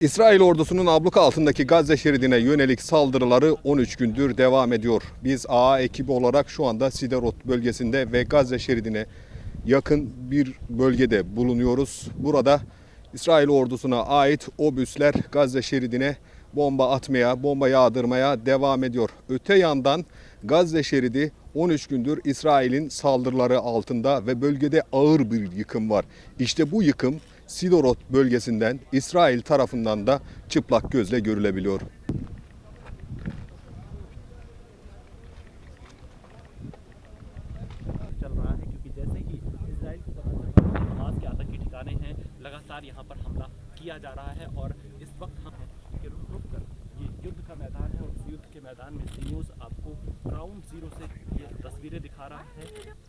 İsrail ordusunun abluka altındaki Gazze şeridine yönelik saldırıları 13 gündür devam ediyor. Biz AA ekibi olarak şu anda Siderot bölgesinde ve Gazze şeridine yakın bir bölgede bulunuyoruz. Burada İsrail ordusuna ait obüsler Gazze şeridine bomba atmaya, bomba yağdırmaya devam ediyor. Öte yandan Gazze şeridi 13 gündür İsrail'in saldırıları altında ve bölgede ağır bir yıkım var. İşte bu yıkım Sidorot bölgesinden İsrail tarafından da çıplak gözle görülebiliyor. चल रहा है क्योंकि जैसे ही इसराइल को पता चला कि हमास के आतंकी ठिकाने हैं लगातार यहाँ पर हमला किया जा रहा है और इस वक्त हम हैं कि रुक रुक कर ये युद्ध का मैदान है और उस युद्ध के मैदान में सी न्यूज़ आपको ग्राउंड जीरो से ये तस्वीरें दिखा रहा है